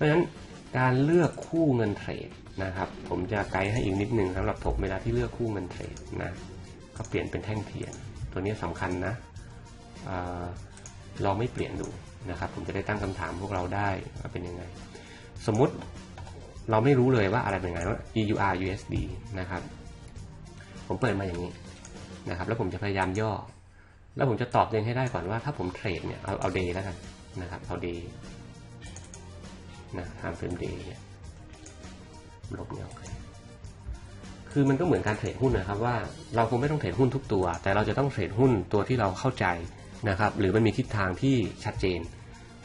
ราะฉะนั้นการเลือกคู่เงินเทรดนะครับ ผมจะไกด์ให้อีกนิดนึงสำหรับผมเวลาที่เลือกคู่เงินเทรดนะก็เปลี่ยนเป็นแท่งเทียน ตัวนี้สำคัญนะเออลองไม่เปลี่ยนดูนะครับ ผมจะได้ตั้งคำถามพวกเราได้ว่าเป็นยังไง สมมุติเราไม่รู้เลยว่าอะไรเป็นไงว่า EUR USD นะครับ ผมเปิดมาอย่างนี้นะครับ แล้วผมจะพยายามย่อ แล้วผมจะตอบเองให้ได้ก่อนว่าถ้าผมเทรดเนี่ยเอาเอาเดย์แล้วกันนะครับเอาเดย์ นะทำเฟรมเดย์เนี่ยลบเนี่ยโอเคคือมันก็เหมือนการเทรดหุ้นนะครับว่าเราคงไม่ต้องเทรดหุ้นทุกตัว แต่เราจะต้องเทรดหุ้นตัวที่เราเข้าใจนะครับหรือมันมีทิศทางที่ชัดเจน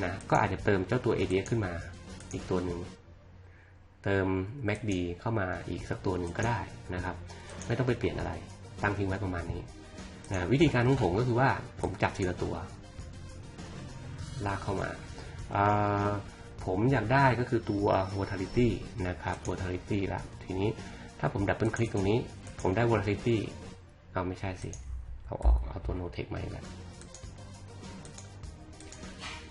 นะก็อาจจะเติมเจ้าตัว ADX ขึ้นมาอีกตัวหนึ่งเติม MACD เข้ามาอีกสักตัวหนึ่งก็ได้นะครับไม่ต้องไปเปลี่ยนอะไรตั้งทิ้งไว้ประมาณนี้นะวิธีการของผมก็คือว่าผมจับทีละตัว ลากเข้ามา ผมอยากได้ก็คือตัว volatility นะครับ volatility ละทีนี้ถ้าผมดับเบิลคลิกตรงนี้ ผมได้ volatility เอาไม่ใช่สิ เอาออก เอาตัว notech มาอีกแล้ว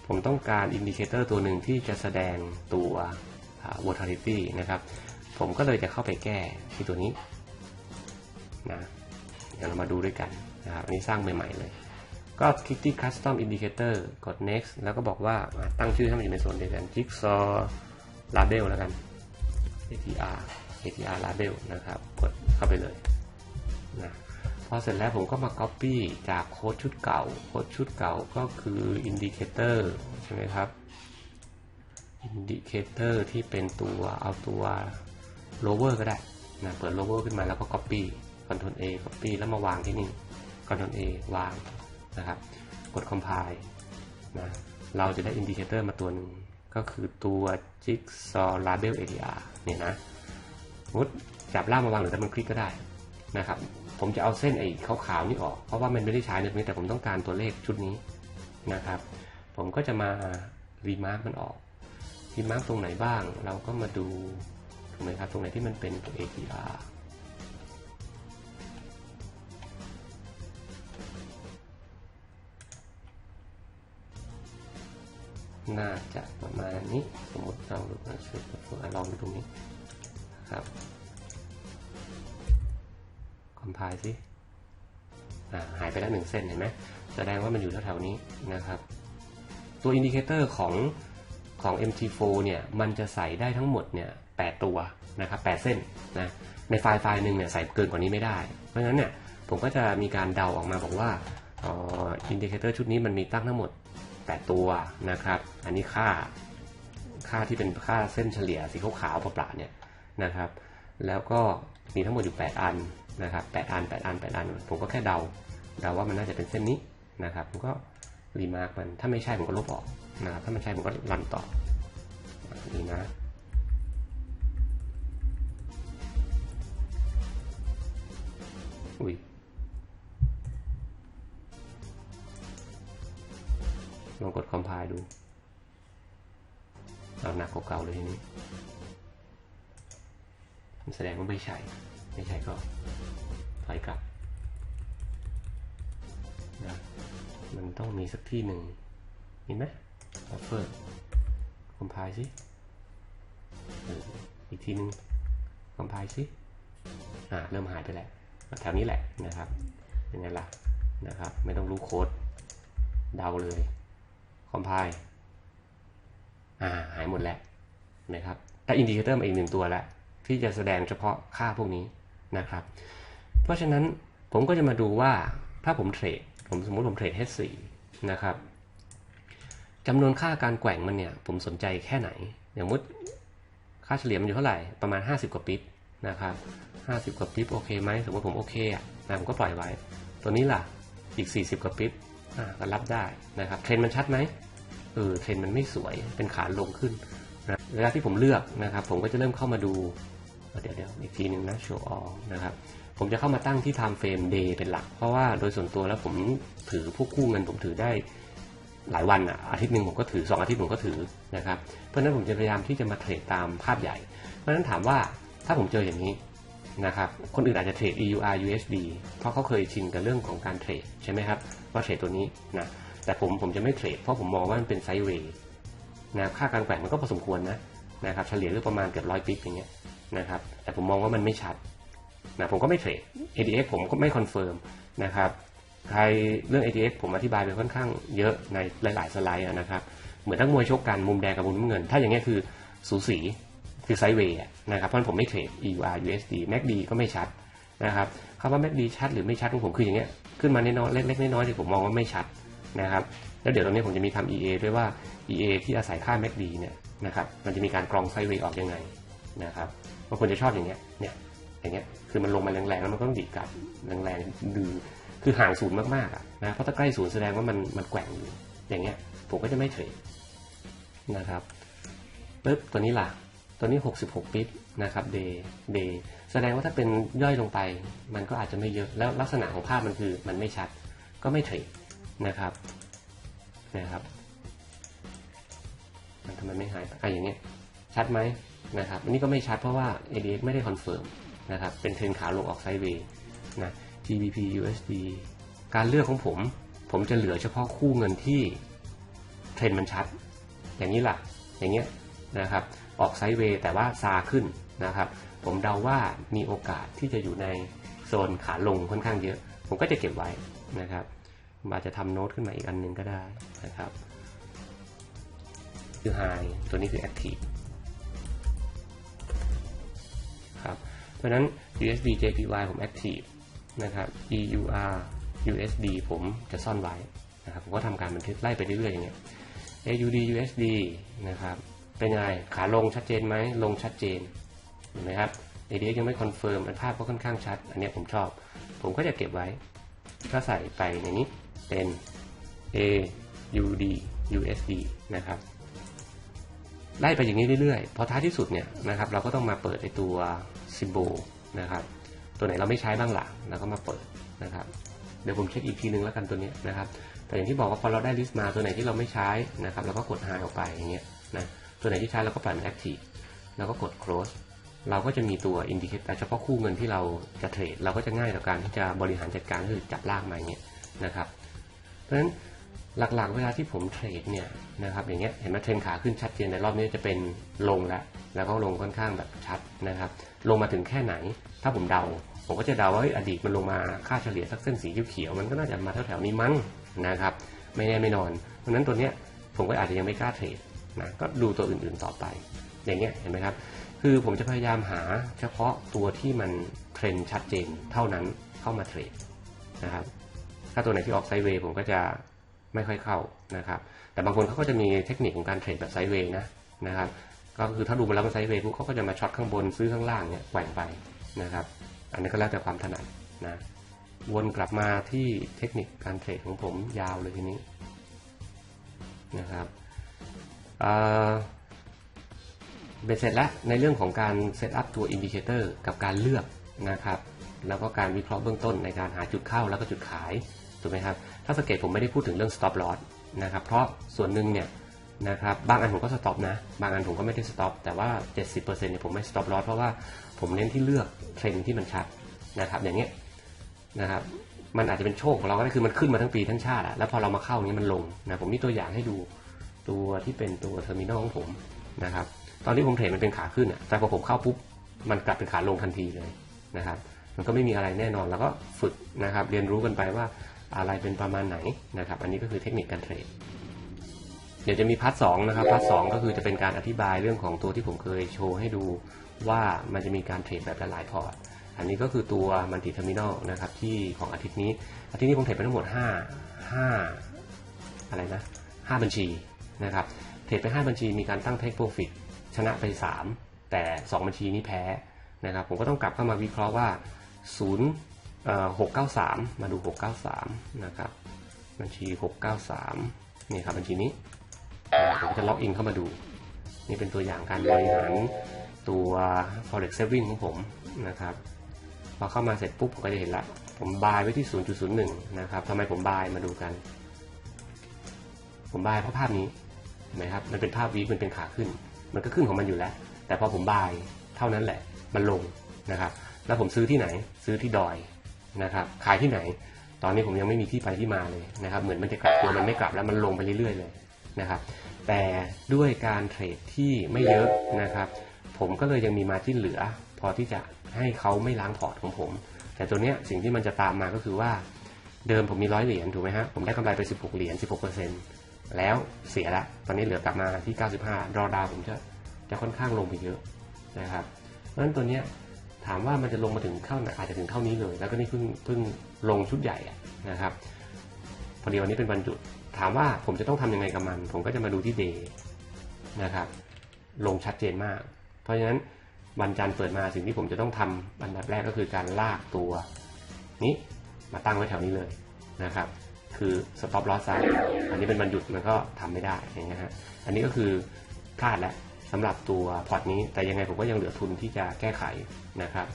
ผมต้องการอินดิเคเตอร์ตัวหนึ่งที่จะแสดงตัว volatility นะครับ ผมก็เลยจะเข้าไปแก้ที่ตัวนี้นะ เดี๋ยวเรามาดูด้วยกันนะครับ อันนี้สร้างใหม่ๆเลย ก็คลิกที่ custom indicator กด next แล้วก็บอกว่าตั้งชื่อให้มันอยู่ในส่วนเดียวกัน jigsaw label แล้วกัน atr atr label นะครับ กดเข้าไปเลยนะพอเสร็จแล้วผมก็มา copy จากโค้ดชุดเก่า โค้ดชุดเก่าก็คือ indicator ใช่ไหมครับ indicator ที่เป็นตัวเอาตัว lower ก็ได้นะเปิด lower ขึ้นมาแล้วก็ copy Ctrl A copy แล้วมาวางที่นี่ Ctrl A วาง นะครับ กด compile นะเราจะได้อินดิเคเตอร์มาตัวหนึ่งก็คือตัว jigsaw label ADR เนี่ยนะมุดจับล่างมาวางหรือดับเบิลคลิกก็ได้นะครับ ผมจะเอาเส้นไอ้ขาวๆนี่ออก เพราะว่ามันไม่ได้ใช้ในนี้แต่ผมต้องการตัวเลขชุดนี้นะครับ ผมก็จะมารีมาร์กมันออกรีมาร์กตรงไหนบ้าง เราก็มาดูถูกไหมครับตรงไหนที่มันเป็นตัว ADR น่าจะประมาณนี้ สมมติเราดูนะชุดลองดูตรงนี้ครับคอมไพล์สิหายไปแล้วหนึ่งเส้นเห็นไหมแสดงว่ามันอยู่แถวๆนี้นะครับ ตัวอินดิเคเตอร์ของของ MT4 เนี่ย มันจะใส่ได้ทั้งหมดเนี่ย8ตัวนะครับ8เส้นนะในไฟล์ไฟล์หนึ่งเนี่ยใส่เกินกว่านี้ไม่ได้ เพราะฉะนั้นเนี่ยผมก็จะมีการเดาออกมาบอกว่าอินดิเคเตอร์ชุดนี้มันมีตั้งทั้งหมด 8 ตัวนะครับ อันนี้ค่าค่าที่เป็นค่าเส้นเฉลี่ยสีขาวๆเปล่าๆเนี่ยนะครับ แล้วก็มีทั้งหมดอยู่ 8 อันนะครับ8อัน 8 อัน 8 อัน ผมก็แค่เดา เดาว่ามันน่าจะเป็นเส้นนี้นะครับ ผมก็รีมาร์กมัน ถ้าไม่ใช่ผมก็ลบออกนะครับ ถ้ามันใช่ผมก็รันต่อนี่นะอุ้ย ดูเอาหนักกว่าเก่าเลยทีนี้มันแสดงว่าไม่ใช่ ไม่ใช่ก็ถอยกลับนะมันต้องมีสักที่หนึ่งเห็นไหม buffer compile สิอีกทีนึง compile สิอ่าเริ่มหายไปแล้วแถวนี้แหละนะครับเป็นไงล่ะนะครับ ไม่ต้องรู้โค้ดเดาเลย คอมไพล์อ่าหายหมดแล้วนะครับแต่อินดิเคเตอร์มาอีกหนึ่งตัวแล้วที่จะแสดงเฉพาะค่าพวกนี้นะครับ เพราะฉะนั้นผมก็จะมาดูว่าถ้าผมเทรดผมสมมติผมเทรด H4 นะครับจำนวนค่าการแกว่งมันเนี่ย ผมสนใจแค่ไหนอย่างมุดค่าเฉลี่ยมันอยู่เท่าไหร่ประมาณ 50 กว่าปิ๊บนะครับ50 กว่าปิ๊บโอเคไหมสมมติผมโอเคอะนะผมก็ปล่อยไว้ ตัวนี้ล่ะอีก 40 กว่าปิ๊บอ่าก็รับได้นะครับเทรนมันชัดไหม เออเทรนมันไม่สวยเป็นขาลงขึ้นนะเวลาที่ผมเลือกนะครับ ผมก็จะเริ่มเข้ามาดูเดี๋ยวเดี๋ยวอีกทีหนึ่งนะ show all นะครับผมจะเข้ามาตั้งที่ time frame day เป็นหลัก เพราะว่าโดยส่วนตัวแล้วผมถือพวกคู่เงินผมถือได้หลายวันอะอาทิตย์หนึ่งผมก็ถือ 2 อาทิตย์ผมก็ถือนะครับเพราะฉะนั้นผมจะพยายามที่จะมาเทรดตามภาพใหญ่ เพราะฉะนั้นถามว่าถ้าผมเจออย่างนี้นะครับคนอื่นอาจจะเทรด EUR USD เพราะเขาเคยชินกับเรื่องของการเทรดใช่ไหมครับว่าเทรดตัวนี้นะ แต่ผมผมจะไม่เทรดเพราะผมมองว่ามันเป็นไซด์เวย์นะค่าการแกว่งมันก็พอสมควรนะนะครับเฉลี่ยเรื่องประมาณเกือบร้อยปิกอย่างเงี้ยนะครับแต่ผมมองว่ามันไม่ชัดนะผมก็ไม่เทรด ADX ผมก็ไม่คอนเฟิร์มนะครับใครเรื่อง ADX ผมอธิบายไปค่อนข้างเยอะในหลาย ๆ สไลด์นะครับเหมือนทั้งมวยชกกันมุมแดงกับมุมน้ำเงิน ถ้าอย่างเงี้ยคือสูสีคือไซด์เวย์นะครับเพราะนั้นผมไม่เทรด EUR USD MACD ก็ไม่ชัดนะครับคำว่า MACD ชัดหรือไม่ชัดของผมคืออย่างเงี้ยขึ้นมาน้อยเล็กๆน้อยๆที่ผมมองว่าไม่ชัด นะครับแล้วเดี๋ยวตรงนี้ผมจะมีทำ EA ด้วยว่า EA ที่อาศัยค่า MACD เนี่ยนะครับมันจะมีการกรองไซด์เวย์ออกยังไงนะครับบางคนจะชอบอย่างเงี้ยเนี่ยอย่างเงี้ยคือมันลงมาแรงๆแล้วมันก็ต้องดีดกลับแรงๆดื้อคือห่างศูนย์มากๆอะนะเพราะถ้าใกล้ศูนย์แสดงว่ามันมันแกว่งอยู่อย่างเงี้ยผมก็จะไม่เทรดนะครับปึ๊บตัวนี้ล่ะตัวนี้ 66 ปิ๊บนะครับเดย์เดย์แสดงว่าถ้าเป็นย่อยลงไป มันก็อาจจะไม่เยอะแล้วลักษณะของภาพมันคือมันไม่ชัด ก็ไม่เทรด นะครับนะครับมันทำไมไม่หายอะอย่างเงี้ยชัดไหมนะครับอันนี้ก็ไม่ชัดเพราะว่า ADX ไม่ได้คอนเฟิร์มนะครับเป็นเทรนขาลงออกไซด์เวย์นะ GBP USD การเลือกของผม ผมจะเหลือเฉพาะคู่เงินที่เทรนมันชัด อย่างนี้ล่ะ อย่างเงี้ยนะครับออกไซด์เวย์แต่ว่าซาขึ้นนะครับ ผมเดาว่ามีโอกาสที่จะอยู่ในโซนขาลงค่อนข้างเยอะ ผมก็จะเก็บไว้นะครับ มาจจะทำโน้ตขึ้นมาอีกอันหนึ่งก็ได้นะครับ คือ high ตัวนี้คือ active ครับเพราะนั้น USD JPY ผม active นะครับ EUR USD ผมจะซ่อนไว้นะครับผมก็ทำการบันทึกไล่ไปเรื่อยๆอย่างเงี้ย AUD USD นะครับเป็นไงขาลงชัดเจนไหมลงชัดเจนเห็นไหมครับ ADX ยังไม่คอนเฟิร์มภาพก็ค่อนข้างชัด อันนี้ผมชอบ ผมก็จะเก็บไว้ก็ใส่ไปในนี้ เป็น AUD USD นะครับไล่ไปอย่างนี้เรื่อยๆ พอท้ายที่สุดเนี่ยนะครับเราก็ต้องมาเปิดไอตัว symbol นะครับตัวไหนเราไม่ใช้บ้างหล่ะเราก็มาเปิดนะครับเดี๋ยวผมเช็คอีกทีนึงแล้วกันตัวนี้นะครับแต่อย่างที่บอกว่าพอเราได้ลิสต์มาตัวไหนที่เราไม่ใช้นะครับเราก็กด hide ออกไปอย่างเงี้ยนะตัวไหนที่ใช้เราก็ปล่น active แล้วก็กด close เราก็จะมีตัว indicate เฉพาะคู่เงินที่เราจะเทรดเราก็จะง่ายต่อการที่จะบริหารจัดการคือจับลากมาอย่างเงี้ยนะครับ เพราะฉะนั้นหลักๆ เวลาที่ผมเทรดเนี่ยนะครับอย่างเงี้ยเห็นไหมเทรนขาขึ้นชัดเจนในรอบนี้จะเป็นลงแล้วแล้วก็ลงค่อนข้างแบบชัดนะครับ ลงมาถึงแค่ไหน ถ้าผมเดา ผมก็จะเดาว่าอดีตมันลงมาค่าเฉลี่ยสักเส้นสีเขียวมันก็น่าจะมาแถวๆนี้มั้งนะครับไม่แน่ไม่นอน เพราะฉะนั้นตัวเนี้ยผมก็อาจจะยังไม่กล้าเทรดนะก็ดูตัวอื่นๆต่อไป อย่างเงี้ยเห็นไหมครับ คือผมจะพยายามหาเฉพาะตัวที่มันเทรนชัดเจนเท่านั้นเข้ามาเทรดนะครับ ถ้าตัวไหนที่ออกไซด์เวย์ผมก็จะไม่ค่อยเข้านะครับ แต่บางคนเขาก็จะมีเทคนิคของการเทรดแบบไซด์เวย์นะนะครับ ก็คือถ้าดูมาแล้วมันไซด์เวย์ปุ๊บเขาก็จะมาช็อตข้างบนซื้อข้างล่างเนี่ยแกว่งไปนะครับ อันนี้ก็แล้วแต่ความถนัดนะวนกลับมาที่เทคนิคการเทรดของผมยาวเลยทีนี้นะครับเบ็ดเสร็จแล้วในเรื่องของการเซตอัพตัวอินดิเคเตอร์กับการเลือกนะครับ แล้วก็การวิเคราะห์เบื้องต้นในการหาจุดเข้าแล้วก็จุดขาย ถูกไหมครับ ถ้าสังเกตผมไม่ได้พูดถึงเรื่อง stop loss นะครับ เพราะส่วนหนึ่งเนี่ยนะครับ บางอันผมก็ stop นะ บางอันผมก็ไม่ได้ stop แต่ว่า 70%เนี่ยผมไม่ stop loss เพราะว่าผมเน้นที่เลือกเทรนที่มันชัดนะครับ อย่างเงี้ยนะครับ มันอาจจะเป็นโชคของเราก็ได้คือมันขึ้นมาทั้งปีทั้งชาติอะแล้วพอเรามาเข้านี้มันลงนะผมมีตัวอย่างให้ดูตัวที่เป็นตัวเทอร์มินอลของผมนะครับ ตอนที่ผมเทรดมันเป็นขาขึ้นอะแต่พอผมเข้าปุ๊บมันกลับเป็นขาลงทันทีเลยนะครับมันก็ไม่มีอะไรแน่นอน แล้วก็ฝึกนะครับ เรียนรู้กันไปว่า อะไรเป็นประมาณไหนนะครับ อันนี้ก็คือเทคนิคการเทรด เดี๋ยวจะมีพาร์ทสองนะครับพาร์ทสองก็คือจะเป็นการอธิบายเรื่องของตัวที่ผมเคยโชว์ให้ดูว่ามันจะมีการเทรดแบบหลายพอร์ต อันนี้ก็คือตัวมันติเทอร์มินอลนะครับที่ของอาทิตย์นี้ อาทิตย์นี้ผมเทรดไปทั้งหมด 5 5 อะไรนะ 5 บัญชีนะครับ เทรดไป 5 บัญชีมีการตั้งเทคโปรฟิตชนะไป 3 แต่ 2 บัญชีนี้แพ้นะครับ ผมก็ต้องกลับเข้ามาวิเคราะห์ว่า 0 693 มาดู 693 นะครับ บัญชี 693 นี่ครับบัญชีนี้ ผมจะล็อกอินเข้ามาดู นี่เป็นตัวอย่างการบริหารตัว forex saving ของผมนะครับ พอเข้ามาเสร็จปุ๊บผมก็จะเห็นละ ผมบายไว้ที่ 0.01 นะครับทำไมผมบายมาดูกัน ผมบายเพราะภาพนี้เห็นไหมครับ มันเป็นภาพวีมันเป็นขาขึ้น มันก็ขึ้นของมันอยู่แล้ว แต่พอผมบายเท่านั้นแหละ มันลงนะครับ แล้วผมซื้อที่ไหน ซื้อที่ดอย นะครับขายที่ไหน ตอนนี้ผมยังไม่มีที่ไปที่มาเลยนะครับ เหมือนมันจะกลับตัวมันไม่กลับแล้วมันลงไปเรื่อยๆเลยนะครับ แต่ด้วยการเทรดที่ไม่เยอะนะครับ ผมก็เลยยังมีมาจิ้นเหลือ พอที่จะให้เขาไม่ล้างพอร์ตของผม แต่ตัวเนี้ยสิ่งที่มันจะตามมาก็คือว่าเดิมผมมีร้อยเหรียญถูกไหมฮะผมได้กำไรไป 16 เหรียญ 16%แล้วเสียละ ตอนนี้เหลือกลับมาที่ 95รอดาวผมจะจะค่อนข้างลงไปเยอะนะครับเพราะฉะนั้นตัวเนี้ย ถามว่ามันจะลงมาถึงเท่าไหนอาจจะถึงเท่านี้เลย แล้วก็นี่เพิ่งเพิ่งลงชุดใหญ่นะครับ พอดีวันนี้เป็นวันหยุด ถามว่าผมจะต้องทำยังไงกับมัน ผมก็จะมาดูที่เดย์นะครับ ลงชัดเจนมาก เพราะฉะนั้นวันจันทร์เปิดมาสิ่งที่ผมจะต้องทำอันดับแรกก็คือการลากตัว นี้มาตั้งไว้แถวนี้เลยนะครับ คือ stop loss ซะอันนี้เป็นวันหยุดมันก็ทำไม่ได้อย่างเงี้ยฮะ อันนี้ก็คือพลาดแล้ว สำหรับตัวพอร์ตนี้ แต่ยังไงผมก็ยังเหลือทุนที่จะแก้ไขนะครับ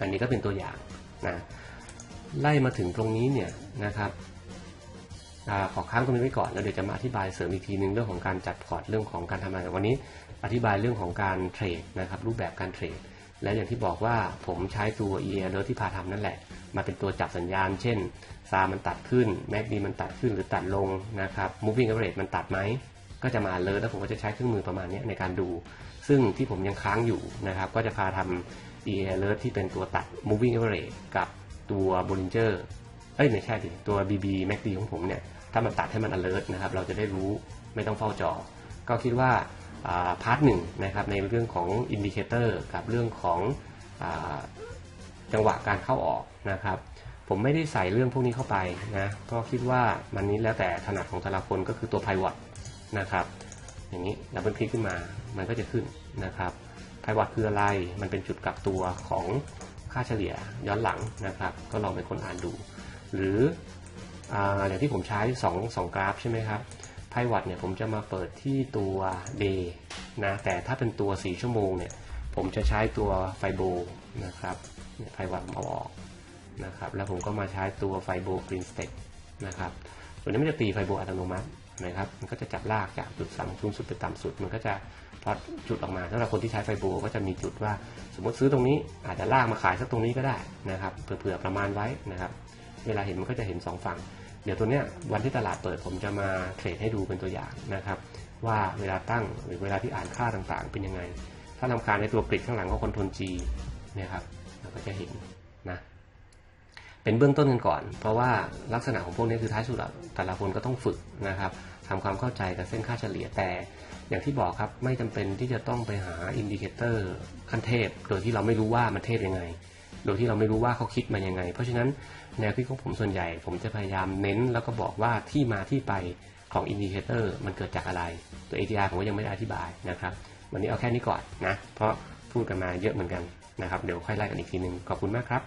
อันนี้ก็เป็นตัวอย่างนะไล่มาถึงตรงนี้เนี่ยนะครับอขอค้างตรงนี้ไว้ก่อนแล้วเดี๋ยวจะมาอธิบายเสริมอีกทีนึงเรื่องของการจัดพอร์ตเรื่องของการทำอะไรวันนี้อธิบายเรื่องของการเทรดนะครับรูปแบบการเทรดและอย่างที่บอกว่าผมใช้ตัว e a l e r ที่พาทำนั่นแหละ มาเป็นตัวจับสัญญาณ เช่นซามันตัดขึ้น MACD มันตัดขึ้นหรือตัดลงนะครับ moving average มันตัดไหม ก็จะมา alert แล้วผมก็จะใช้เครื่องมือประมาณนี้ในการดู ซึ่งที่ผมยังค้างอยู่นะครับ ก็จะพาทำ e a l e r ที่เป็นตัวตัด moving average กับตัว Bollinger เอ้ยไม่ใช่ดิตัว BB MACD ของผมเนี่ย ถ้ามันตัดให้มัน alert นะครับ เราจะได้รู้ไม่ต้องเฝ้าจอ ก็คิดว่าพาร์ทหนึ่งนะครับในเรื่องของอินดิเคเตอร์กับเรื่องของอจังหวะการเข้าออกนะครับ ผมไม่ได้ใส่เรื่องพวกนี้เข้าไปนะ ก็คิดว่ามันนี้แล้วแต่ถนัดของแต่ละคนก็คือตัว pivot นะครับ อย่างนี้ดับเบิลคลิกขึ้นมามันก็จะขึ้นนะครับ pivot คืออะไรมันเป็นจุดกลับตัวของค่าเฉลี่ยย้อนหลังนะครับ ก็ลองเป็นคนอ่านดู หรืออย่างที่ผมใช้2 2กราฟใช่ไหมครับไพวัตเนี่ยผมจะมาเปิดที่ตัว day นะแต่ถ้าเป็นตัว 4 ชั่วโมงเนี่ยผมจะใช้ตัวไฟโบนะครับเนี่ยไพวัตเอาออกนะครับแล้วผมก็มาใช้ตัวไฟโบกรีนสเต็กนะครับตัวนี้มันจะตีไฟโบอัตโนมัติ นะครับ มันก็จะจับลากจากจุดต่ำสูงสุดไปต่ำสุด มันก็จะพลอตจุดออกมาสำหรับคนที่ใช้ไฟโบก็จะมีจุดว่า สมมติซื้อตรงนี้อาจจะลากมาขายสักตรงนี้ก็ได้นะครับเผื่อประมาณไว้นะครับ เวลาเห็นมันก็จะเห็น 2 ฝั่ง เดี๋ยวตัวเนี้ยวันที่ตลาดเปิดผมจะมาเทรดให้ดูเป็นตัวอย่างนะครับ ว่าเวลาตั้งหรือเวลาที่อ่านค่าต่างๆ เป็นยังไง ถ้าลำคาญในตัวกริดข้างหลังก็คอนโทรล G เนี่ยครับเราก็จะเห็น เป็นเบื้องต้นกันก่อน เพราะว่าลักษณะของพวกนี้คือท้ายสุดแต่ละคนก็ต้องฝึกนะครับทำความเข้าใจกับเส้นค่าเฉลี่ยแต่ อย่างที่บอกครับไม่จำเป็นที่จะต้องไปหาอินดิเคเตอร์ขั้นเทพ โดยที่เราไม่รู้ว่ามันเทพยังไง โดยที่เราไม่รู้ว่าเขาคิดมายังไง เพราะฉะนั้นแนวคิดของผมส่วนใหญ่ ผมจะพยายามเน้นแล้วก็บอกว่าที่มาที่ไปของอินดิเคเตอร์มันเกิดจากอะไร ตัว ATR ผมก็ยังไม่ได้อธิบายนะครับ วันนี้เอาแค่นี้ก่อนนะ เพราะพูดกันมาเยอะเหมือนกันนะครับ เดี๋ยวค่อยไล่กันอีกทีนึง ขอบคุณมากครับ